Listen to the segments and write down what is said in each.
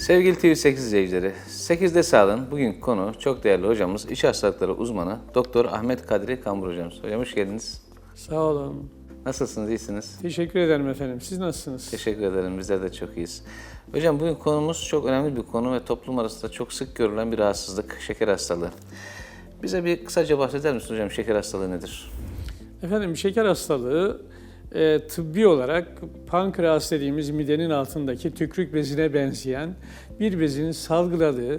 Sevgili TV8 izleyicileri, 8'de sağlığın bugün konu çok değerli hocamız, iç hastalıkları uzmanı Doktor Ahmet Kadri Kambur hocamız. Hocam hoş geldiniz. Sağ olun. Nasılsınız, iyisiniz? Teşekkür ederim efendim. Siz nasılsınız? Teşekkür ederim, bizler de çok iyiyiz. Hocam bugün konumuz çok önemli bir konu ve toplum arasında çok sık görülen bir rahatsızlık, şeker hastalığı. Bize bir kısaca bahseder misiniz hocam, şeker hastalığı nedir? Efendim şeker hastalığı e, tıbbi olarak pankreas dediğimiz midenin altındaki tükrük bezine benzeyen bir bezin salgıladığı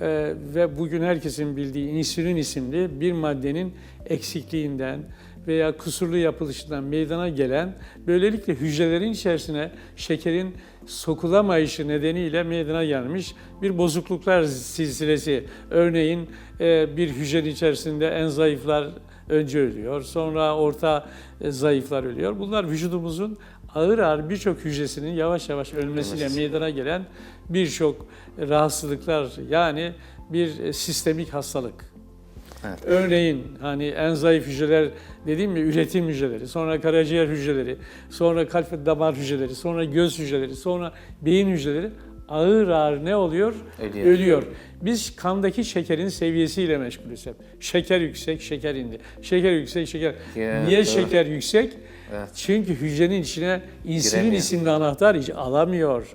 e, ve bugün herkesin bildiği insülin isimli bir maddenin eksikliğinden veya kusurlu yapılışından meydana gelen böylelikle hücrelerin içerisine şekerin sokulamayışı nedeniyle meydana gelmiş bir bozukluklar silsilesi. Örneğin e, bir hücrenin içerisinde en zayıflar önce ölüyor, sonra orta e, zayıflar ölüyor. Bunlar vücudumuzun ağır ağır birçok hücresinin yavaş yavaş ölmesiyle Ölmesi. meydana gelen birçok rahatsızlıklar yani bir e, sistemik hastalık. Evet. Örneğin hani en zayıf hücreler dediğim mi üretim hücreleri, sonra karaciğer hücreleri, sonra kalp ve damar hücreleri, sonra göz hücreleri, sonra beyin hücreleri ağır ağır ne oluyor? Ölüyor. Ölüyor. Biz kandaki şekerin seviyesiyle meşgulüz hep. Şeker yüksek, şeker indi. Şeker yüksek, şeker. Ya, Niye doğru. şeker yüksek? Evet. Çünkü hücrenin içine insülin Giremiyor. isimli anahtar hiç alamıyor.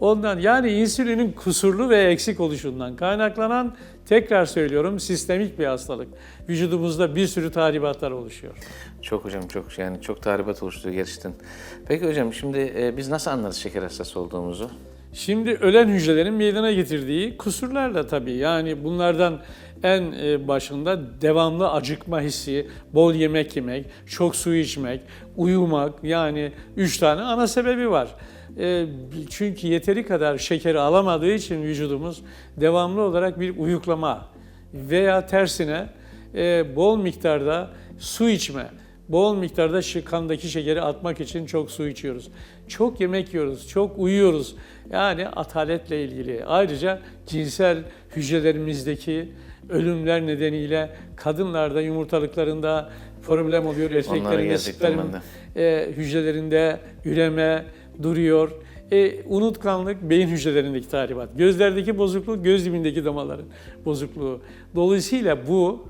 Ondan yani insülinin kusurlu ve eksik oluşundan kaynaklanan tekrar söylüyorum sistemik bir hastalık. Vücudumuzda bir sürü tahribatlar oluşuyor. Çok hocam çok yani çok tahribat oluşturuyor gerçekten. Peki hocam şimdi e, biz nasıl anlarız şeker hastası olduğumuzu? Şimdi ölen hücrelerin meydana getirdiği kusurlar da tabii. Yani bunlardan en e, başında devamlı acıkma hissi, bol yemek yemek, çok su içmek, uyumak yani üç tane ana sebebi var. E, Çünkü yeteri kadar şekeri alamadığı için vücudumuz devamlı olarak bir uyuklama veya tersine e, bol miktarda su içme, bol miktarda kandaki şekeri atmak için çok su içiyoruz. Çok yemek yiyoruz, çok uyuyoruz. Yani ataletle ilgili. Ayrıca cinsel hücrelerimizdeki ölümler nedeniyle kadınlarda yumurtalıklarında problem oluyor. Erkeklerin de. e, hücrelerinde üreme duruyor. E, unutkanlık beyin hücrelerindeki tahribat. Gözlerdeki bozukluk göz dibindeki damarların bozukluğu. Dolayısıyla bu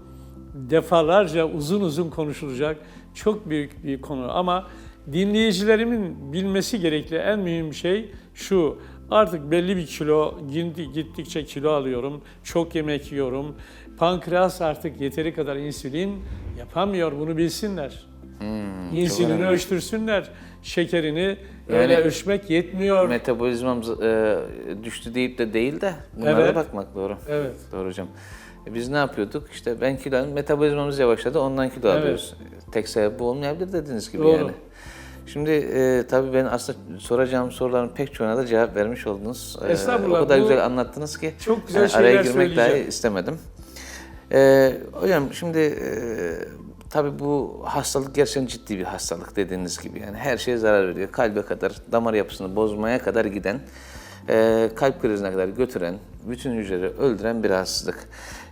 defalarca uzun uzun konuşulacak çok büyük bir konu ama dinleyicilerimin bilmesi gerekli en mühim şey şu. Artık belli bir kilo gitti- gittikçe kilo alıyorum, çok yemek yiyorum. Pankreas artık yeteri kadar insülin yapamıyor bunu bilsinler. Hmm, İnsülini ölçtürsünler. Şekerini Yani- ölçmek yetmiyor. Metabolizmamız e, düştü deyip de değil de bunlara Evet. bakmak doğru. Evet. Doğru hocam. E, biz ne yapıyorduk? İşte ben kilo aldım, metabolizmamız yavaşladı, ondan kilo Evet. alıyoruz. Tek sebep bu olmayabilir dediğiniz gibi Doğru. yani. Şimdi e, tabii ben aslında soracağım soruların pek çoğuna da cevap vermiş oldunuz. E, Estağfurullah, O kadar güzel anlattınız ki çok güzel yani araya girmek dahi istemedim. E, hocam şimdi e, tabii bu hastalık gerçekten ciddi bir hastalık dediğiniz gibi. Yani her şeye zarar veriyor. Kalbe kadar, damar yapısını bozmaya kadar giden, e, kalp krizine kadar götüren, bütün hücreleri öldüren bir hastalık.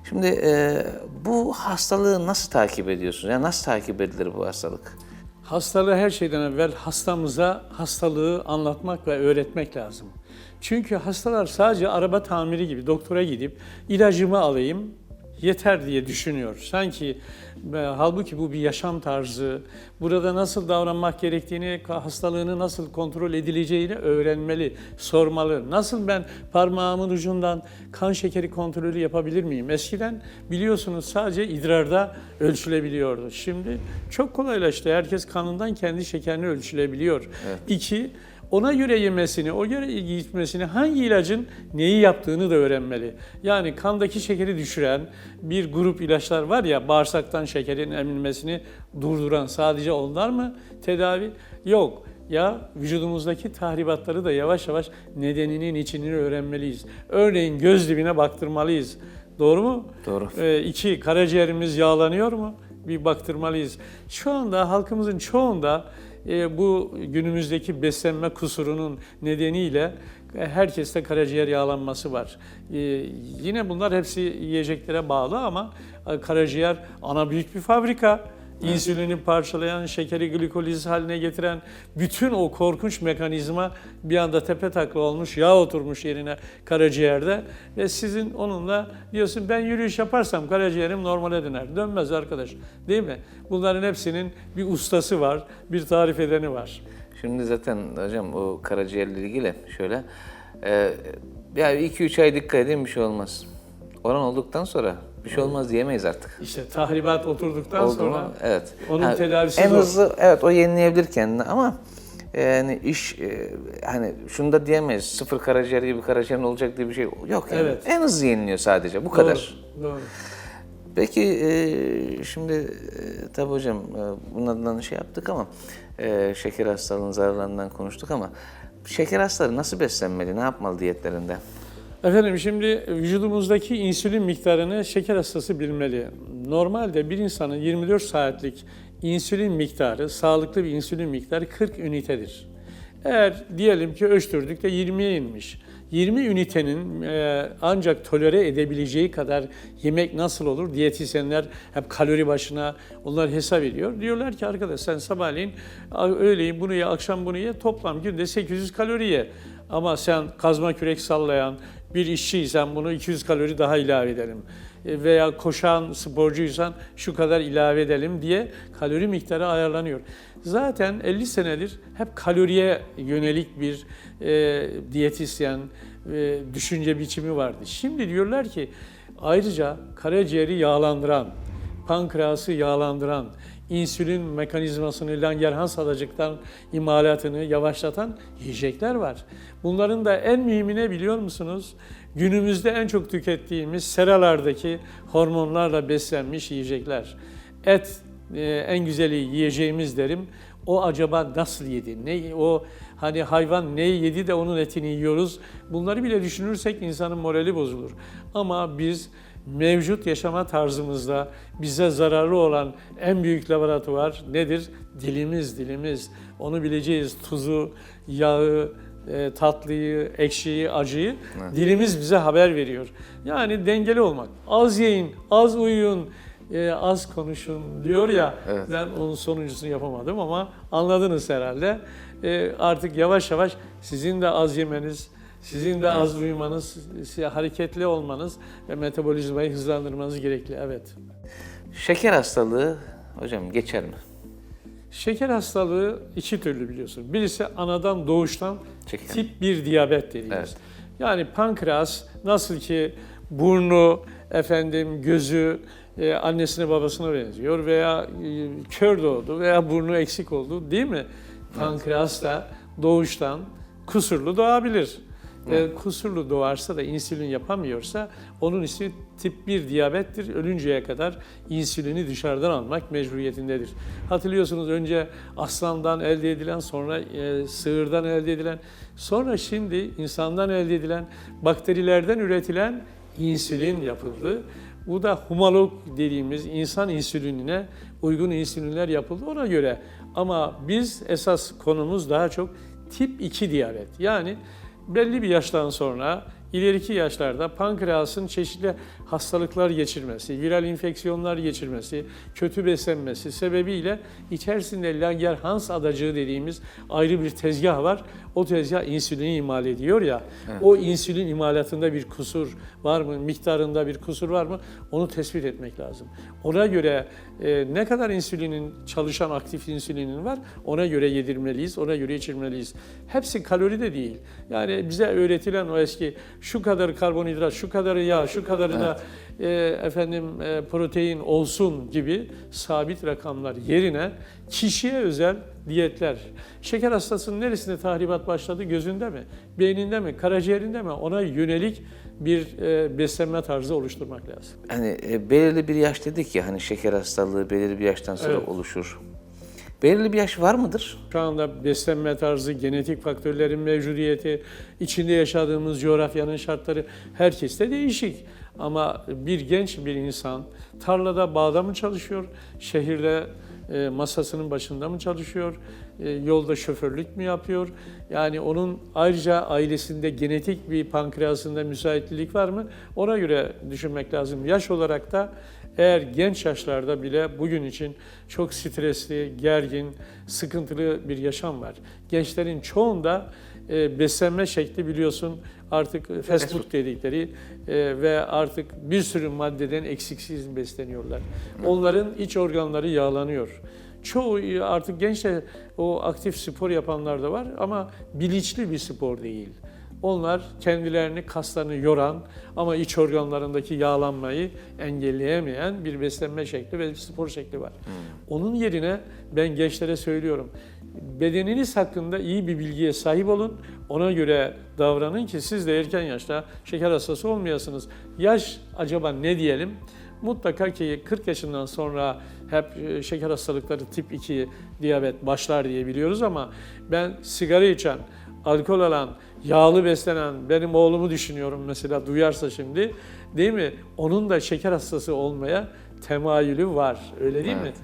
Şimdi e, bu hastalığı nasıl takip ediyorsunuz? Yani nasıl takip edilir bu hastalık? Hastalığı her şeyden evvel hastamıza hastalığı anlatmak ve öğretmek lazım. Çünkü hastalar sadece araba tamiri gibi doktora gidip ilacımı alayım yeter diye düşünüyor. Sanki e, halbuki bu bir yaşam tarzı. Burada nasıl davranmak gerektiğini, hastalığını nasıl kontrol edileceğini öğrenmeli, sormalı. Nasıl ben parmağımın ucundan kan şekeri kontrolü yapabilir miyim? Eskiden biliyorsunuz sadece idrarda ölçülebiliyordu. Şimdi çok kolaylaştı. Herkes kanından kendi şekerini ölçülebiliyor. İki, ona göre yemesini, o göre gitmesini, hangi ilacın neyi yaptığını da öğrenmeli. Yani kandaki şekeri düşüren bir grup ilaçlar var ya, bağırsaktan şekerin emilmesini durduran sadece onlar mı tedavi? Yok. Ya vücudumuzdaki tahribatları da yavaş yavaş nedeninin içini öğrenmeliyiz. Örneğin göz dibine baktırmalıyız. Doğru mu? Doğru. Ee, iki, karaciğerimiz yağlanıyor mu? Bir baktırmalıyız. Şu anda halkımızın çoğunda e, bu günümüzdeki beslenme kusurunun nedeniyle e, herkeste karaciğer yağlanması var. E, yine bunlar hepsi yiyeceklere bağlı ama e, karaciğer ana büyük bir fabrika. İnsülini parçalayan, şekeri glikoliz haline getiren bütün o korkunç mekanizma bir anda tepe takla olmuş, yağ oturmuş yerine karaciğerde ve sizin onunla diyorsun ben yürüyüş yaparsam karaciğerim normale döner. Dönmez arkadaş değil mi? Bunların hepsinin bir ustası var, bir tarif edeni var. Şimdi zaten hocam o karaciğerle ilgili şöyle e, ya 2-3 ay dikkat edin bir şey olmaz. Oran olduktan sonra bir şey olmaz diyemeyiz artık. İşte tahribat oturduktan Oldu sonra mu? Evet. onun tedavisi en zor. hızlı evet o yenileyebilir kendini ama e, yani iş e, hani şunu da diyemeyiz. Sıfır karaciğer gibi karaciğerin olacak diye bir şey yok yani. Evet. En hızlı yeniliyor sadece bu kadar. Doğru, doğru. Peki e, şimdi e, tabii hocam e, bunlardan şey yaptık ama e, şeker hastalığının zararlarından konuştuk ama şeker hastaları nasıl beslenmeli, ne yapmalı diyetlerinde? Efendim şimdi vücudumuzdaki insülin miktarını şeker hastası bilmeli. Normalde bir insanın 24 saatlik insülin miktarı, sağlıklı bir insülin miktarı 40 ünitedir. Eğer diyelim ki ölçtürdük de 20'ye inmiş. 20 ünitenin e, ancak tolere edebileceği kadar yemek nasıl olur? Diyetisyenler hep kalori başına onlar hesap ediyor. Diyorlar ki arkadaş sen sabahleyin öğleyin bunu ye, akşam bunu ye, toplam günde 800 kalori ye. Ama sen kazma kürek sallayan bir işçiysen bunu 200 kalori daha ilave edelim. E, Veya koşan sporcuysan şu kadar ilave edelim diye kalori miktarı ayarlanıyor. Zaten 50 senedir hep kaloriye yönelik bir e, diyetisyen e, düşünce biçimi vardı. Şimdi diyorlar ki ayrıca karaciğeri yağlandıran, pankreası yağlandıran, insülin mekanizmasını Langerhans adacıktan imalatını yavaşlatan yiyecekler var. Bunların da en mühimine biliyor musunuz? Günümüzde en çok tükettiğimiz seralardaki hormonlarla beslenmiş yiyecekler. Et e, en güzeli yiyeceğimiz derim. O acaba nasıl yedi? Ne o hani hayvan ne yedi de onun etini yiyoruz? Bunları bile düşünürsek insanın morali bozulur. Ama biz mevcut yaşama tarzımızda bize zararlı olan en büyük laboratuvar nedir? Dilimiz, dilimiz. Onu bileceğiz. Tuzu, yağı, e, tatlıyı, ekşiyi, acıyı dilimiz bize haber veriyor. Yani dengeli olmak. Az yiyin, az uyuyun, e, az konuşun diyor ya. Evet. Ben onun sonuncusunu yapamadım ama anladınız herhalde. E, artık yavaş yavaş sizin de az yemeniz, sizin de az uyumanız, hareketli olmanız ve metabolizmayı hızlandırmanız gerekli. Evet. Şeker hastalığı hocam geçer mi? Şeker hastalığı iki türlü biliyorsun. Birisi anadan doğuştan Şeker. tip 1 diyabet dediğimiz. Evet. Yani pankreas nasıl ki burnu, efendim gözü e, annesine babasına benziyor veya e, kör doğdu veya burnu eksik oldu değil mi? Pankreas da doğuştan kusurlu doğabilir. E, kusurlu doğarsa da insülin yapamıyorsa onun ismi tip 1 diyabettir. Ölünceye kadar insülini dışarıdan almak mecburiyetindedir. Hatırlıyorsunuz önce aslandan elde edilen, sonra e, sığırdan elde edilen, sonra şimdi insandan elde edilen, bakterilerden üretilen insülin yapıldı. Bu da humalog dediğimiz insan insülinine uygun insülinler yapıldı ona göre. Ama biz esas konumuz daha çok tip 2 diyabet. Yani belli bir yaştan sonra ileriki yaşlarda pankreasın çeşitli hastalıklar geçirmesi, viral infeksiyonlar geçirmesi, kötü beslenmesi sebebiyle içerisinde Langerhans adacığı dediğimiz ayrı bir tezgah var. O tezgah insülini imal ediyor ya. O insülin imalatında bir kusur var mı? Miktarında bir kusur var mı? Onu tespit etmek lazım. Ona göre e, ne kadar insülinin çalışan aktif insülinin var ona göre yedirmeliyiz, ona göre içirmeliyiz. Hepsi kalori de değil. Yani bize öğretilen o eski şu kadar karbonhidrat, şu kadar yağ, şu kadarı da e, efendim e, protein olsun gibi sabit rakamlar yerine kişiye özel diyetler. Şeker hastasının neresinde tahribat başladı? Gözünde mi? Beyninde mi? Karaciğerinde mi? Ona yönelik bir e, beslenme tarzı oluşturmak lazım. Hani e, belirli bir yaş dedik ya hani şeker hastalığı belirli bir yaştan sonra Evet. oluşur. Belirli bir yaş var mıdır? Şu anda beslenme tarzı, genetik faktörlerin mevcudiyeti, içinde yaşadığımız coğrafyanın şartları herkeste değişik. Ama bir genç bir insan tarlada bağda mı çalışıyor, şehirde e, masasının başında mı çalışıyor, e, yolda şoförlük mü yapıyor? Yani onun ayrıca ailesinde genetik bir pankreasında müsaitlilik var mı? Ona göre düşünmek lazım. Yaş olarak da Eğer genç yaşlarda bile bugün için çok stresli, gergin, sıkıntılı bir yaşam var. Gençlerin çoğunda e, beslenme şekli biliyorsun artık fast food dedikleri e, ve artık bir sürü maddeden eksiksiz besleniyorlar. Onların iç organları yağlanıyor. Çoğu artık gençler o aktif spor yapanlar da var ama bilinçli bir spor değil. Onlar kendilerini kaslarını yoran ama iç organlarındaki yağlanmayı engelleyemeyen bir beslenme şekli ve spor şekli var. Onun yerine ben gençlere söylüyorum. Bedeniniz hakkında iyi bir bilgiye sahip olun. Ona göre davranın ki siz de erken yaşta şeker hastası olmayasınız. Yaş acaba ne diyelim? Mutlaka ki 40 yaşından sonra hep e, şeker hastalıkları tip 2 diyabet başlar diye biliyoruz ama ben sigara içen, alkol alan, yağlı beslenen benim oğlumu düşünüyorum mesela duyarsa şimdi değil mi? Onun da şeker hastası olmaya temayülü var. Öyle değil mi? Evet.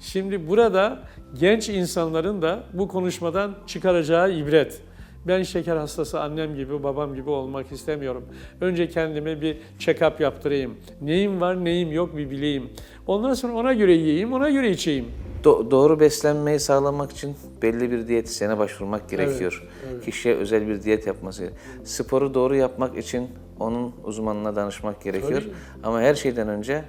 Şimdi burada genç insanların da bu konuşmadan çıkaracağı ibret. Ben şeker hastası annem gibi, babam gibi olmak istemiyorum. Önce kendime bir check-up yaptırayım. Neyim var, neyim yok bir bileyim. Ondan sonra ona göre yiyeyim, ona göre içeyim. Do- doğru beslenmeyi sağlamak için belli bir diyetisyene başvurmak gerekiyor. Kişiye özel bir diyet yapması. Sporu doğru yapmak için onun uzmanına danışmak gerekiyor. Tabii. Ama her şeyden önce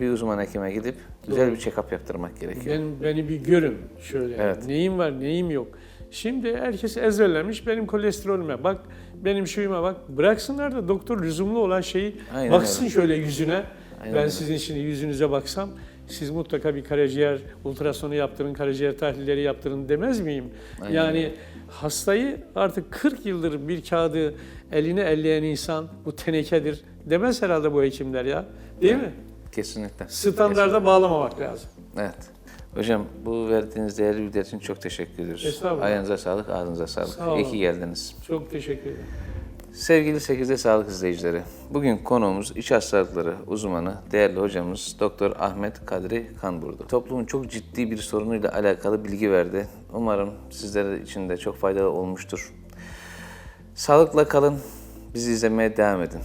bir uzman hekime gidip güzel bir check-up yaptırmak gerekiyor. Ben, beni bir görün şöyle. Evet. Neyim var, neyim yok. Şimdi herkes ezberlemiş benim kolesterolüme bak, benim şuyuma bak. Bıraksınlar da doktor lüzumlu olan şeyi Aynen baksın öyle. şöyle yüzüne. Aynen ben öyle. sizin şimdi yüzünüze baksam siz mutlaka bir karaciğer ultrasonu yaptırın, karaciğer tahlilleri yaptırın demez miyim? Aynen yani hastayı artık 40 yıldır bir kağıdı eline elleyen insan bu tenekedir demez herhalde bu hekimler ya. Değil mi? Kesinlikle. Standarda bağlamamak lazım. Evet. Hocam bu verdiğiniz değerli bilgiler için çok teşekkür ediyoruz. Estağfurullah. Ayağınıza sağlık, ağzınıza sağlık. Sağ İyi olun. ki geldiniz. Çok teşekkür ederim. Sevgili 8'de sağlık izleyicileri, bugün konuğumuz iç hastalıkları uzmanı, değerli hocamız Doktor Ahmet Kadri Kanburdu. Toplumun çok ciddi bir sorunuyla alakalı bilgi verdi. Umarım sizler için de çok faydalı olmuştur. Sağlıkla kalın, bizi izlemeye devam edin.